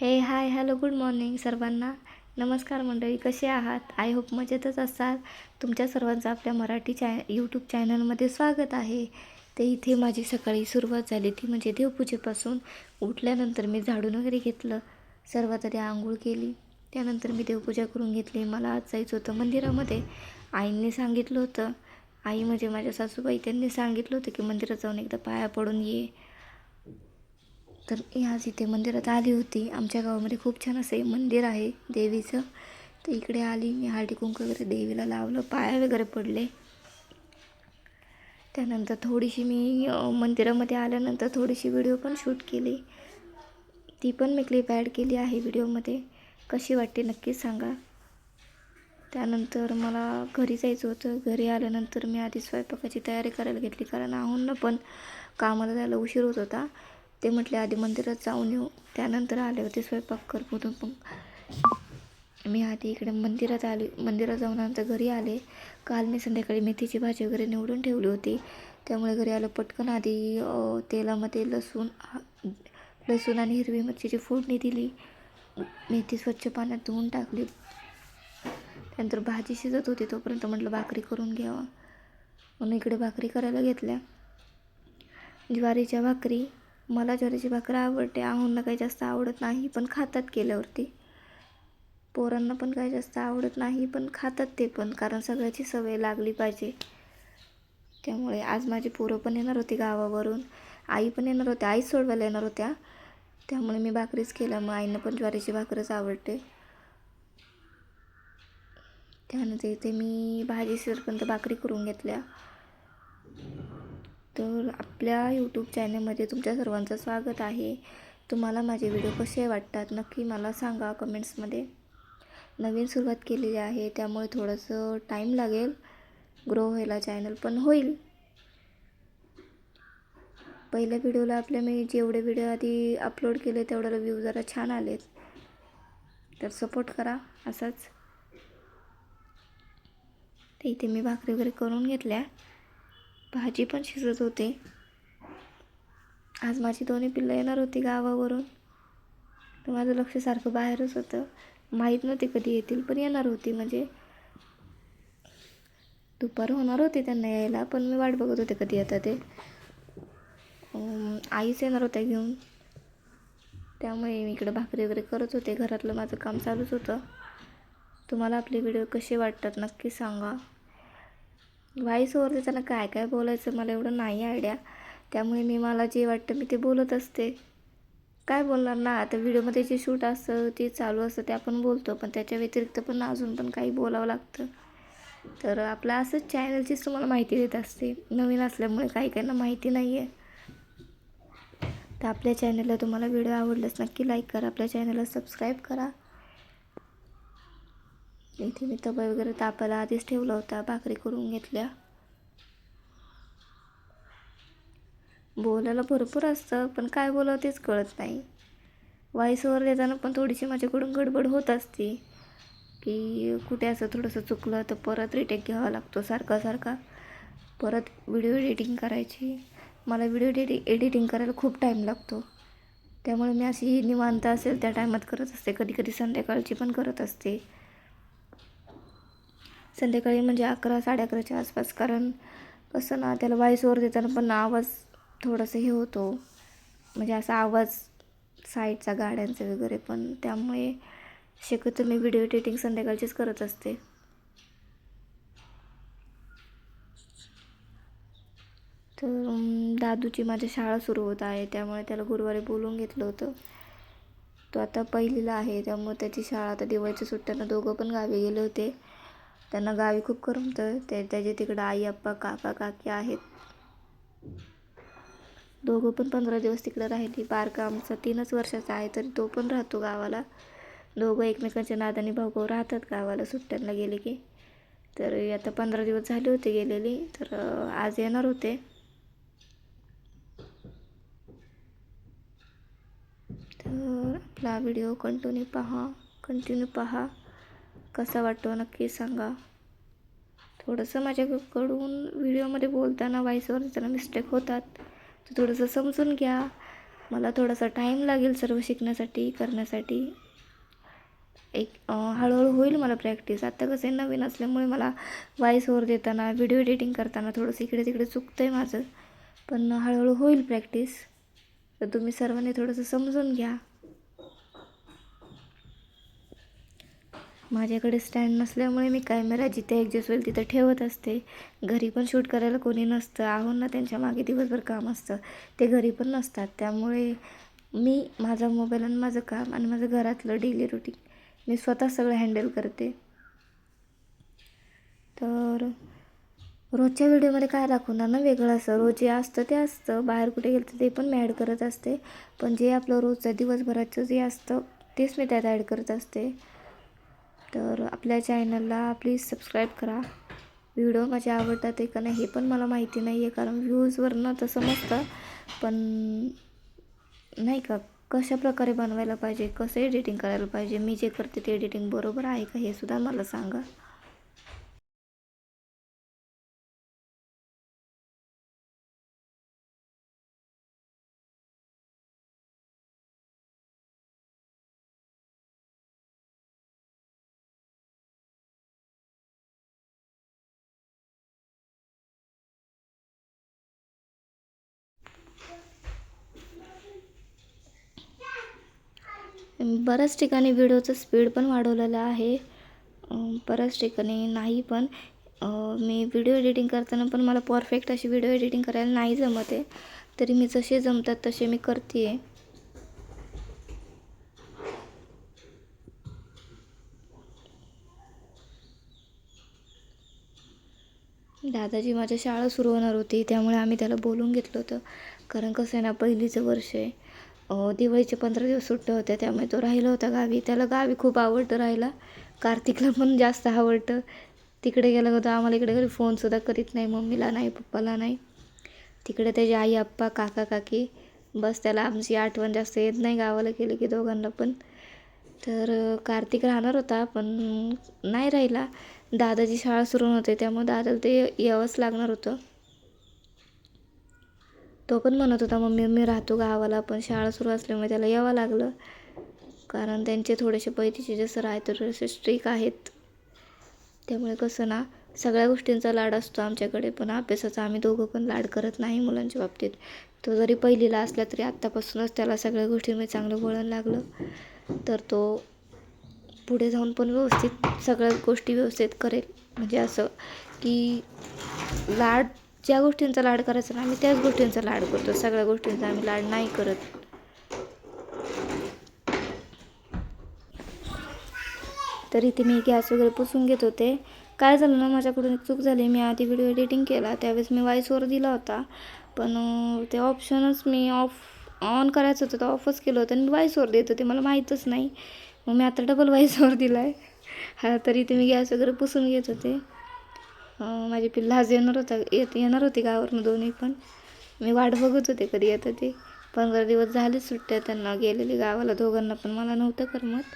हे hi hello good morning सर्वांना. नमस्कार मंडळी कसे आहात? आय होप मजेतच असाल. तुमच्या सर्वांचं आपल्या मराठी चॅ यूट्यूब चॅनलमध्ये स्वागत आहे. ते इथे माझी सकाळी सुरुवात झाली ती म्हणजे देवपूजेपासून. उठल्यानंतर मी झाडून वगैरे घेतलं सर्वात आधी आंघोळ केली. त्यानंतर मी देवपूजा करून घेतली. मला आज जायचं होतं मंदिरामध्ये. आईंनी सांगितलं होतं. आई म्हणजे माझ्या सासूबाई त्यांनी सांगितलं होतं की मंदिरात जाऊन एकदा पाया पडून ये. तर मी आज इथे मंदिरात आली होती. आमच्या गावामध्ये खूप छान असं मंदिर आहे देवीचं. तर इकडे आली. मी हळदी कुंकू वगैरे देवीला लावलं. पाया वगैरे पडले. त्यानंतर थोडीशी मी मंदिरामध्ये आल्यानंतर थोडीशी व्हिडिओ पण शूट केली. ती पण मी क्लिप ॲड केली आहे व्हिडिओमध्ये. कशी वाटते नक्कीच सांगा. त्यानंतर मला घरी जायचं होतं. घरी आल्यानंतर मी आधी स्वयंपाकाची तयारी करायला घेतली. कारण आहून पण कामाला जायला उशीर होत होता. ते म्हटले आधी मंदिरात जाऊन येऊ. त्यानंतर आले होते स्वयंपाक कर म्हणून मग मी आधी इकडे मंदिरात आली मंदिरात जाऊन नंतर घरी आले. काल मी संध्याकाळी मेथीची भाजी वगैरे निवडून ठेवली होती. त्यामुळे घरी आलं पटकन. आधी तेलामध्ये लसूण लसूण आणि हिरवी मिरचीची फोडणी दिली. मेथी स्वच्छ पाण्यात धुवून टाकली. त्यानंतर भाजी शिजत होती तोपर्यंत म्हटलं भाकरी करून घ्यावं. म्हणून इकडे भाकरी करायला घेतल्या. ज्वारीच्या भाकरी मला ज्वारीची भाकरी आवडते. आहोंना काही जास्त आवडत नाही पण खातात केल्यावरती. पोरांना पण काही जास्त आवडत नाही पण खातात ते पण कारण सगळ्याची सवय लागली पाहिजे. त्यामुळे आज माझी पोरं पण येणार होती गावावरून. आई पण येणार होत्या आई सोडवायला येणार होत्या. त्यामुळे मी भाकरीच केल्या. मग आईनं पण ज्वारीची भाकरच आवडते. त्यानंतर इथे मी भाजी शिरपर्यंत भाकरी करून घेतल्या. तर आपल्या यूट्यूब चॅनलमध्ये तुमच्या सर्वांचं स्वागत आहे. तुम्हाला माझे व्हिडिओ कसे वाटतात नक्की मला सांगा कमेंट्समध्ये नवीन सुरुवात केलेली आहे त्यामुळे थोडंसं टाईम लागेल. ग्रो व्हायला चॅनल पण होईल. पहिल्या व्हिडिओला आपल्या मी जेवढे व्हिडिओ आधी अपलोड केले तेवढ्याला व्ह्यू जरा छान आलेत. तर सपोर्ट करा असाच. तर इथे मी भाकरी वगैरे करून घेतल्या. भाजी पण शिजत होते. आज माझी दोन्ही पिल्लं येणार होती गावावरून. तर माझं लक्ष सारखं बाहेरच होतं. माहीत नव्हते कधी येतील पण येणार होती. म्हणजे दुपार होणार होते त्यांना यायला पण मी वाट बघत होते कधी येतात ते. आईच येणार होत्या घेऊन. त्यामुळे मी इकडं भाकरी वगैरे करत होते. घरातलं माझं काम चालूच होतं. तुम्हाला आपले व्हिडिओ कसे वाटतात नक्की सांगा. व्हॉईस ओवरचं देताना काय काय बोलायचं मला एवढं नाही आयडिया त्यामुळे मी मला जे वाटतं मी ते बोलत असते. काय बोलणार ना आता व्हिडिओमध्ये जे शूट असतं ते चालू असतं ते आपण बोलतो पण त्याच्या व्यतिरिक्त पण अजून पण काही बोलावं लागतं. तर आपलं असंच चॅनलचीच तुम्हाला माहिती देत असते. नवीन असल्यामुळे काही काहींना माहिती नाही आहे तर आपल्या चॅनलला तुम्हाला व्हिडिओ आवडल्यास नक्की लाईक करा. आपल्या चॅनलला सबस्क्राईब करा. इथे मी तवा वगैरे तापायला आधीच ठेवला होता भाकरी करून घेतल्या. बोलायला भरपूर असतं पण काय बोलावं तेच कळत नाही. वाईसवर येताना देताना पण थोडीशी माझ्याकडून गडबड होत असते. की कुठे असं थोडंसं चुकलं तर परत रिटेक घ्यावा लागतो सारखा सारखा. परत व्हिडिओ एडिटिंग करायची. मला व्हिडिओ एडि एडिटिंग करायला खूप टाईम लागतो. त्यामुळे मी अशी निवांत असेल त्या टायमात करत असते. कधी कधी संध्याकाळची पण करत असते. संध्याकाळी म्हणजे अकरा साडे अकराच्या आसपास कारण कसं ना त्याला वॉईसवर देताना पण आवाज थोडंसं हे होतो. म्हणजे असा आवाज साईडचा गाड्यांचा वगैरे पण त्यामुळे शक्यतो मी व्हिडिओ एडिटिंग संध्याकाळचीच करत असते. तर दादूची माझ्या शाळा सुरू होत आहे त्यामुळे त्याला गुरुवारी बोलवून घेतलं होतं. तो आता पहिलीला आहे त्यामुळे त्याची शाळा आता दिवाळीच्या सुट्ट्यांना दोघं पण गावी गेले होते. त्यांना गावी खूप करमतं ते त्याचे तिकडं आई आप्पा काका काकी आहेत. दोघं पण पंधरा दिवस तिकडं राहिली. बारका आमचा तीनच वर्षाचा आहे तरी तो पण राहतो गावाला. दोघं एकमेकांच्या नादाने भाऊ राहतात गावाला सुट्ट्यांना गेले की. तर आता पंधरा दिवस झाले होते गेलेली तर आज येणार होते. तर आपला व्हिडिओ कंटिन्यू पहा कंटिन्यू पहा. कसा वाटतो नक्की सांगा. थोडंसं माझ्याकडून व्हिडिओमध्ये बोलताना व्हॉईसवर देताना मिस्टेक होतात. तर थोडंसं समजून घ्या. मला थोडासा टाईम लागेल सर्व शिकण्यासाठी करण्यासाठी. एक हळूहळू होईल मला प्रॅक्टिस आत्ता कसं आहे नवीन असल्यामुळे मला व्हॉईस ओव्हर देताना व्हिडिओ एडिटिंग करताना थोडंसं इकडे तिकडे चुकतं आहे माझं. पण हळूहळू होईल प्रॅक्टिस तर तुम्ही सर्वांनी थोडंसं समजून घ्या. माझ्याकडे स्टँड नसल्यामुळे मी कॅमेरा जिथे ॲडजस्ट होईल तिथं ठेवत असते. घरी पण शूट करायला कोणी नसतं. आहो ना त्यांच्या मागे दिवसभर काम असतं. ते घरी पण नसतात. त्यामुळे मी माझा मोबाईल आणि माझं काम आणि माझं घरातलं डेली रुटीन मी स्वतः सगळं हँडल करते. तर रोजच्या व्हिडिओमध्ये काय दाखवणार ना वेगळं असं. रोज जे असतं ते असतं. बाहेर कुठे गेलं तर ते पण मी ॲड करत असते. पण जे आपलं रोजचं दिवसभराचं जे असतं तेच मी त्यात ॲड करत असते. तर आपल्या चॅनलला प्लीज सबस्क्राईब करा. व्हिडिओ माझे आवडतात आहे का नाही हे पण मला माहिती नाही आहे कारण व्ह्यूजवरनं तसं नसतं. पण नाही का कशा प्रकारे बनवायला पाहिजे कसं एडिटिंग करायला पाहिजे मी जे करते ते एडिटिंग बरोबर आहे का हे सुद्धा मला सांगा. बऱ्याच ठिकाणी व्हिडिओचं स्पीड पण वाढवलेलं आहे. बऱ्याच ठिकाणी नाही पण मी व्हिडिओ एडिटिंग करताना पण मला परफेक्ट अशी व्हिडिओ एडिटिंग करायला नाही जमत आहे. तरी मी जसे जमतात तसे मी करते आहे दादाजी माझ्या शाळा सुरू होणार होती त्यामुळे आम्ही त्याला बोलून घेतलं होतं. कारण कसं आहे ना पहिलीचं वर्ष आहे. दिवाळीचे पंधरा दिवस सुट्ट्या होत्या त्यामुळे तो राहिला होता गावी. त्याला गावी खूप आवडतं राहायला. कार्तिकला पण जास्त आवडतं. तिकडे गेला होता आम्हाला इकडे घरी फोनसुद्धा करीत नाही. मम्मीला नाही पप्पाला नाही. तिकडे त्याची आई आप्पा काका काकी बस त्याला आमची आठवण जास्त येत नाही गावाला गेले की दोघांना पण. तर कार्तिक राहणार होता पण नाही राहिला. दादाची शाळा सुरू होते त्यामुळे दादाला ते यावंच लागणार होतं. तो पण म्हणत होता मम्मी मी राहतो गावाला पण शाळा सुरू असल्यामुळे त्याला यावं लागलं. कारण त्यांचे थोडेसे पैतीचे जसं राहतो तर थोडेसे स्ट्रिक आहेत. त्यामुळे कसं ना सगळ्या गोष्टींचा लाड असतो आमच्याकडे पण अभ्यासाचा आम्ही दोघं पण लाड करत नाही मुलांच्या बाबतीत. तो जरी पहिलीला असला तरी आत्तापासूनच त्याला सगळ्या गोष्टींमध्ये चांगलं वळण लागलं. तर तो पुढे जाऊन पण व्यवस्थित सगळ्या गोष्टी व्यवस्थित करेल. म्हणजे असं की लाड ज्या गोष्टींचा लाड करायचा ना आम्ही त्याच गोष्टींचा लाड करतो. सगळ्या गोष्टींचा आम्ही लाड नाही करत. तर इथे मी गॅस वगैरे पुसून घेत होते. काय झालं ना माझ्याकडून एक चूक झाली. मी आधी व्हिडिओ एडिटिंग केला त्यावेळेस मी वॉईसवर दिला होता. पण ते ऑप्शनच मी ऑफ ऑन करायचं होतं तर ऑफच केलं होतं आणि व्हॉईसवर देत होते. मला माहीतच नाही. मग मी आता डबल वॉईसवर दिला आहे हा तर इथे मी गॅस वगैरे पुसून घेत होते. माझी पिल्ला आज येणार होता येत येणार होती गावावरनं दोन्ही पण. मी वाट बघत होते कधी येतं ते. पंधरा दिवस झाले सुट्ट्या त्यांना गेलेली गावाला. दोघांना पण मला नव्हतं करमत.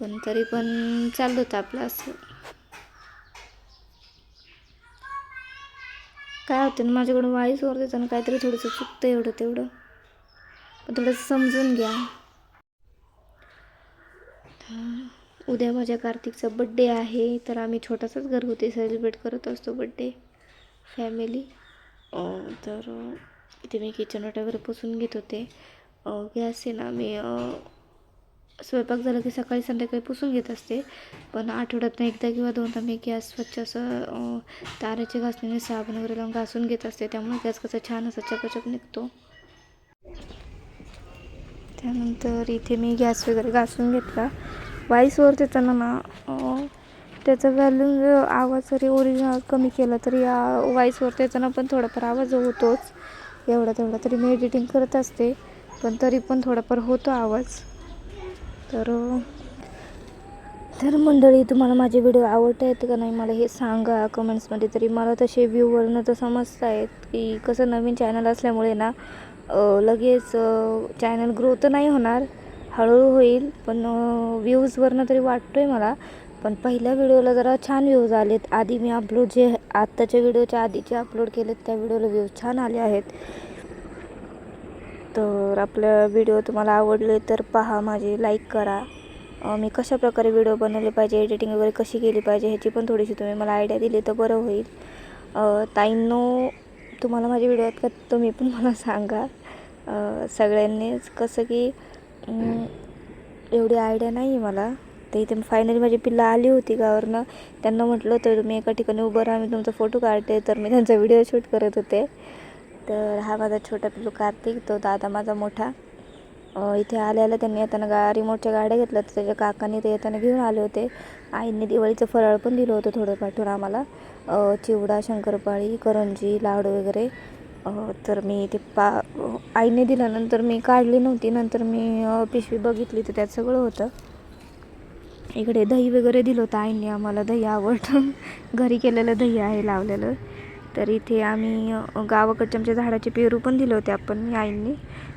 पण तरी पण चाललं होतं आपलं असं. काय होतं ना माझ्याकडून वाईस वर देताना काहीतरी थोडंसं चुकतं एवढं तेवढं. पण थोडंसं समजून घ्या. हां उद्या माझ्या कार्तिकचा बड्डे आहे तर आम्ही छोटासाच घरगुती सेलिब्रेट करत असतो बड्डे फॅमिली तर इथे मी किचन वगैरे पुसून घेत होते. गॅस आहे ना मी स्वयंपाक झाला की सकाळी संध्याकाळी पुसून घेत असते. पण आठवड्यातनं एकदा किंवा दोनदा मी गॅस स्वच्छ असं अं, घासणीने साबण वगैरे लावून घासून घेत असते. त्यामुळे गॅस कसा छान असा चकचक निघतो. त्यानंतर इथे मी गॅस वगैरे घासून घेतला. वाईसवर देताना ना त्याचं त्याचा व्हॅल्यूम आवाज जरी ओरिजिनल कमी केला तरी वाईसवर देताना पण थोडाफार आवाज होतोच. एवढा तेवढा तरी मी एडिटिंग करत असते पण तरी पण थोडाफार होतो आवाज. तर तर मंडळी तुम्हाला माझे व्हिडिओ आवडत आहेत का नाही मला हे सांगा कमेंट्समध्ये तरी मला तसे व्ह्यूवरनं तर समजत आहेत की कसं नवीन चॅनल असल्यामुळे ना लगेच चॅनल ग्रो तर नाही होणार. हळूहळू होईल पण व्ह्यूजवरनं तरी वाटतो आहे मला. पण पहिल्या व्हिडिओला जरा छान व्ह्यूज आलेत. आधी मी अपलोड जे आत्ताच्या व्हिडिओच्या आधीचे अपलोड केलेत त्या व्हिडिओला व्ह्यूज छान आले आहेत. तर आपल्या व्हिडिओ तुम्हाला आवडले तर पहा माझे लाईक करा. मी कशा प्रकारे व्हिडिओ बनवले पाहिजे एडिटिंग वगैरे कशी केली पाहिजे ह्याची पण थोडीशी तुम्ही मला आयडिया दिली तर बरं होईल. ताईंनो तुम्हाला माझे व्हिडिओ आहेत का तुम्ही पण मला सांगा. सगळ्यांनीच कसं की एवढी आयडिया नाही आहे मला. तर इथे फायनली माझी पिल्लं आली होती गावावरनं. त्यांना म्हटलं तर तुम्ही एका ठिकाणी उभं राहा मी तुमचा फोटो काढते. तर मी त्यांचा व्हिडिओ शूट करत होते. तर हा माझा छोटा पिल्लू कार्तिक तो दादा माझा मोठा. इथे आल्याला त्यांनी येताना गा रिमोटच्या गाड्या घेतल्या तर त्याच्या काकांनी ते येताना घेऊन आले होते. आईने दिवाळीचं फराळ पण दिलं होतं थोडं पाठवून आम्हाला चिवडा शंकरपाळी करंजी लाडू वगैरे. तर मी ते पा आईने दिल्यानंतर मी काढली नव्हती. नंतर मी पिशवी बघितली तर त्यात सगळं होतं. इकडे दही वगैरे दिलं होतं आईने. आम्हाला दही आवडतं. घरी केलेलं दही आहे लावलेलं. तर इथे आम्ही गावाकडच्या आमच्या झाडाचे पेरू पण दिले होते आपण आईंनी.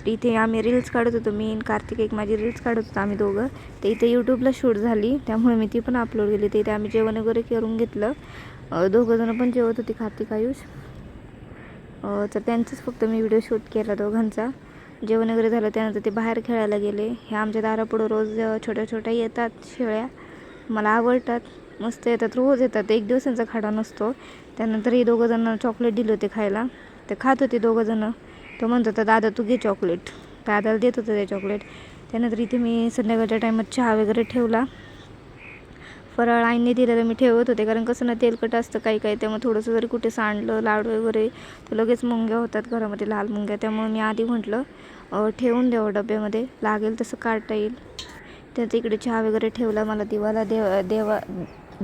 तर इथे आम्ही रील्स काढत होतो. मी कार्तिक एक माझी रील्स काढत होतो आम्ही दोघं. तर इथे यूट्यूबला शूट झाली. त्यामुळे मी ती पण अपलोड केली. तर इथे आम्ही जेवण वगैरे करून घेतलं. दोघंजणं पण जेवत होती. कार्तिक आयुष. तर त्यांचंच फक्त मी व्हिडिओ शूट केला दोघांचा. जेवण वगैरे झालं त्यानंतर ते बाहेर खेळायला गेले. हे आमच्या दारापुढं रोज छोट्या छोट्या येतात शेळ्या. मला आवडतात. मस्त येतात रोज येतात. एक दिवसांचा खाडा नसतो. त्यानंतर हे दोघं जण चॉकलेट दिले होते खायला. ते खात होते दोघंजणं तो म्हणत होता दादा तू घे चॉकलेट दादाला देत होतं ते चॉकलेट त्यानंतर इथे मी संध्याकाळच्या टायमात चहा वगैरे ठेवला. फराळ आईने दिलेलं मी ठेवत होते. कारण कसं ना तेलकट असतं काही काही. त्यामुळे थोडंसं जरी कुठे सांडलं लाडू वगैरे तर लगेच मुंग्या होतात घरामध्ये लाल मुंग्या. त्यामुळे मी आधी म्हटलं ठेवून द्यावं डब्यामध्ये. लागेल तसं काढता येईल. त्याचं इकडे चहा वगैरे ठेवला मला दिवाला. देव देवा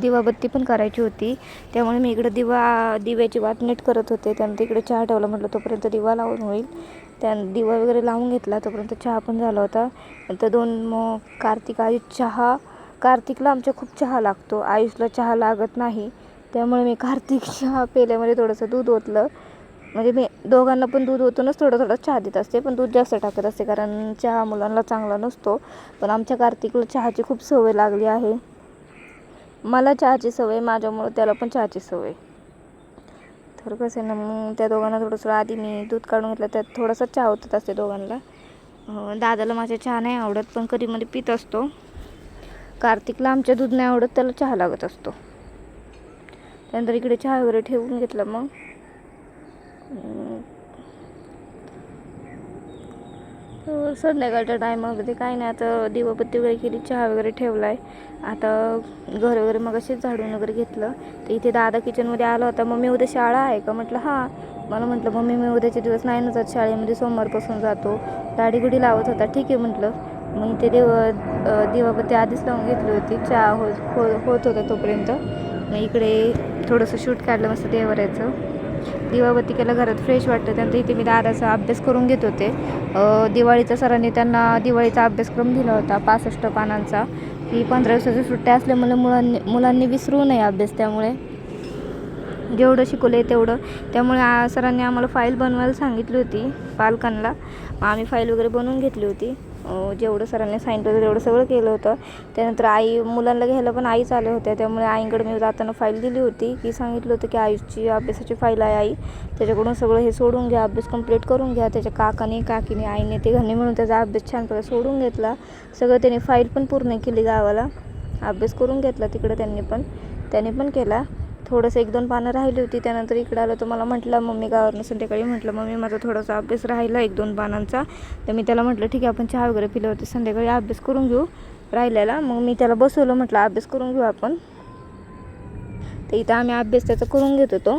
दिवाबत्ती पण करायची होती. त्यामुळे मी इकडे दिवा दिव्याची वाट नीट करत होते. त्यानंतर इकडे चहा ठेवला. म्हटलं तोपर्यंत दिवा लावून होईल. त्या दिवा वगैरे लावून घेतला. तोपर्यंत चहा पण झाला होता. नंतर दोन मग कार्तिक आयुष चहा कार्तिकला आमच्या खूप चहा लागतो. आयुषला चहा लागत नाही. त्यामुळे मी कार्तिक चहा पेल्यामध्ये थोडंसं दूध ओतलं. म्हणजे मी दोघांना पण दूध ओतूनच थोडं थोडं चहा देत असते. पण दूध जास्त टाकत असते कारण चहा मुलांना चांगला नसतो. पण आमच्या कार्तिकला चहाची खूप सवय लागली आहे. मला चहाची सवय माझ्यामुळं त्याला पण चहाची सवय. तर कसं आहे ना मग त्या दोघांना थोडंसं आधी मी दूध काढून घेतलं. त्यात थोडासा चहा होतच असते दोघांना. दादाला माझ्या चहा नाही आवडत पण कधी मध्ये पित असतो. कार्तिकला आमच्या दूध नाही आवडत त्याला चहा लागत असतो. त्यानंतर इकडे चहा वगैरे ठेवून घेतला मग. संध्याकाळच्या टायमामध्ये काय नाही आता दिवाबत्ती वगैरे केली चहा वगैरे ठेवला आहे आता घर वगैरे मग असेच झाडून वगैरे घेतलं. तर इथे दादा किचनमध्ये आला होता मम्मी उद्या शाळा आहे का? म्हटलं हां. मला म्हटलं मम्मी मी उद्याचे दिवस नाही ना जात शाळेमध्ये सोमवारपासून जातो. दाढीगुडी लावत होता ठीक आहे म्हटलं. मग इथे देव अ, दिवाबत्ती आधीच लावून घेतली होती. चहा हो हो होत होता तोपर्यंत. मग इकडे थोडंसं शूट काढलं मस्त देवरायचं दिवाबत्ती केलं घरात फ्रेश वाटतं. त्यानंतर इथे मी दादाचा अभ्यास करून घेत होते. दिवाळीचा सरांनी त्यांना दिवाळीचा अभ्यासक्रम दिला होता पासष्ट पानांचा. की पंधरा दिवसाच्या सुट्ट्या असल्यामुळे मुलांनी मुलांनी विसरू नये अभ्यास त्यामुळे. जेवढं शिकवलं आहे तेवढं. त्यामुळे सरांनी आम्हाला फाईल बनवायला सांगितली होती पालकांना. आम्ही फाईल वगैरे बनवून घेतली होती. जेवढं सरांनी सांगितलं होतं तेवढं सगळं केलं होतं. त्यानंतर आई मुलांना घ्यायला पण आईच आल्या होत्या. त्यामुळे आईकडे मी जाताना फाईल दिली होती. की सांगितलं होतं की आईची अभ्यासाची फाईल आहे आई. त्याच्याकडून सगळं हे सोडून घ्या. अभ्यास कंप्लीट करून घ्या. त्याच्या काकाने काकीने आईने ते घरने म्हणून त्याचा अभ्यास छान प्रकारे सोडून घेतला. सगळं त्याने फाईल पण पूर्ण केली गावाला. अभ्यास करून घेतला तिकडं त्यांनी पण. त्याने पण केला. थोडंसं एक दोन पानं राहिली होती त्यानंतर इकडं आलं तर मला म्हटलं मम्मी गावावरनं संध्याकाळी म्हटलं मम्मी माझा थोडासा अभ्यास राहिला एक दोन पानांचा. तर मी त्याला म्हटलं ठीक आहे आपण चहा वगैरे पिलं होते संध्याकाळी अभ्यास करून घेऊ राहिलेला. मग मी त्याला बसवलं म्हटलं अभ्यास करून घेऊ आपण. तर इथं आम्ही अभ्यास त्याचा करून घेत होतो.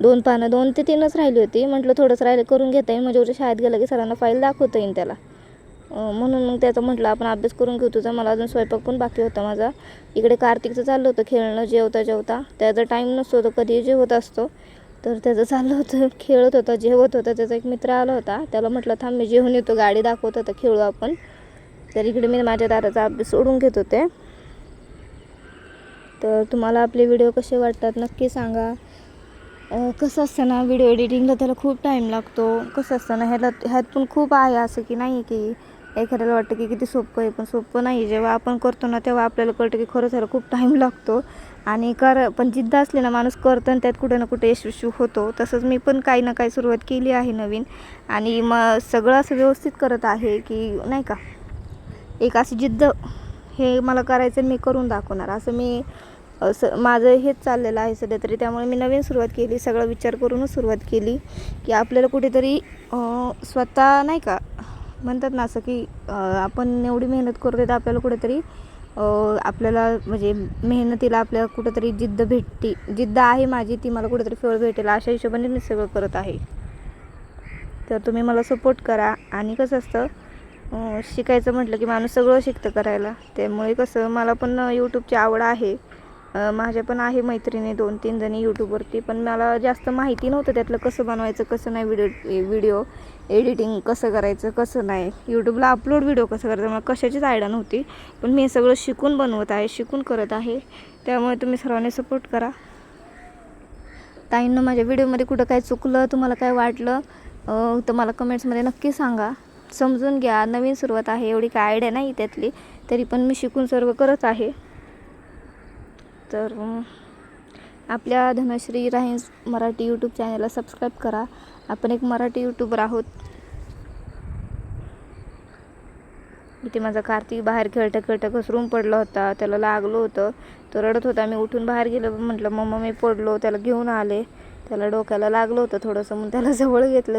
दोन पानं दोन ते तीनच राहिली होती. म्हटलं थोडंसं राहिलं करून घेता येईल. म्हणजे उद्या शाळेत गेलं की सरांना फाईल दाखवता येईल त्याला. म्हणून मग त्याचं म्हटलं आपण अभ्यास करून घेऊ तुझा. मला अजून स्वयंपाक पण बाकी होता माझा. इकडे कार्तिकचं चाललं होतं खेळणं जेवता जेवता. त्याचा टाईम नसतो तो कधी जेवत असतो. तर त्याचं चाललं होतं खेळत होता जेवत होता. त्याचा एक मित्र आला होता. त्याला म्हटलं थांब मी जेवून येतो. गाडी दाखवत होता खेळू आपण. तर इकडे मी माझ्या दादाचा अभ्यास सोडून घेत होते. तर तुम्हाला आपले व्हिडिओ कसे वाटतात नक्की सांगा. कसं असतं ना व्हिडिओ एडिटिंगला त्याला खूप टाईम लागतो. कसं असतं ना ह्याला ह्यात पण खूप आहे असं की नाही की एखाद्याला वाटतं की किती सोपं आहे पण सोपं नाही जेव्हा आपण करतो ना तेव्हा आपल्याला कळतं की खरंच ह्याला खूप टाईम लागतो. आणि कर पण जिद्द असली ना माणूस करतो आणि त्यात कुठे ना कुठे यशस्वी होतो. तसंच मी पण काही ना काही सुरुवात केली आहे नवीन. आणि मग सगळं असं व्यवस्थित करत आहे की नाही का? एक अशी जिद्द हे मला करायचं आणि मी करून दाखवणार. असं मी असं माझं हेच चाललेलं आहे सध्या तरी. त्यामुळे मी नवीन सुरुवात केली सगळा विचार करूनच सुरुवात केली की आपल्याला कुठेतरी स्वतः नाही का म्हणतात ना असं की आपण एवढी मेहनत करतो तर आपल्याला कुठेतरी आपल्याला म्हणजे मेहनतीला आपल्याला कुठंतरी जिद्द भेटते जिद्द आहे माझी ती मला कुठेतरी फळ भेटेल अशा हिशोबाने मी सगळं करत आहे. तर तुम्ही मला सपोर्ट करा. आणि कसं असतं शिकायचं म्हटलं की माणूस सगळं शिकतं करायला. त्यामुळे कसं मला पण यूट्यूबची आवड आहे. माझ्या पण आहे मैत्रिणी दोन तीन जणी यूट्यूबवरती पण मला जास्त माहिती नव्हतं त्यातलं कसं बनवायचं कसं नाही व्हिडिओ व्हिडिओ एडिटिंग कसं करायचं कसं नाही. यूट्यूबला अपलोड व्हिडिओ कसं करायचं मला कशाचीच आयडिया नव्हती. पण मी हे सगळं शिकून बनवत आहे शिकून करत आहे. त्यामुळे तुम्ही सर्वांनी सपोर्ट करा. ताईंनं माझ्या व्हिडिओमध्ये कुठं काय चुकलं तुम्हाला काय वाटलं तर मला कमेंट्समध्ये नक्की सांगा. समजून घ्या. नवीन सुरुवात आहे एवढी काय आयडिया नाही त्यातली तरी पण मी शिकून सर्व करत आहे. तर आपल्या धनश्री राहीन्स मराठी यूट्यूब चॅनलला सबस्क्राईब करा. आपण एक मराठी यूट्यूबर आहोत. इथे माझा कार्तिक बाहेर खेळता खेळता घसरून पडला होता. त्याला लागलो होतं. तो रडत होता. मी उठून बाहेर गेलो. म्हटलं मम्मा मी पडलो. त्याला घेऊन आले. त्याला डोक्याला लागलं होतं थोडंसं. मग त्याला जवळ घेतलं.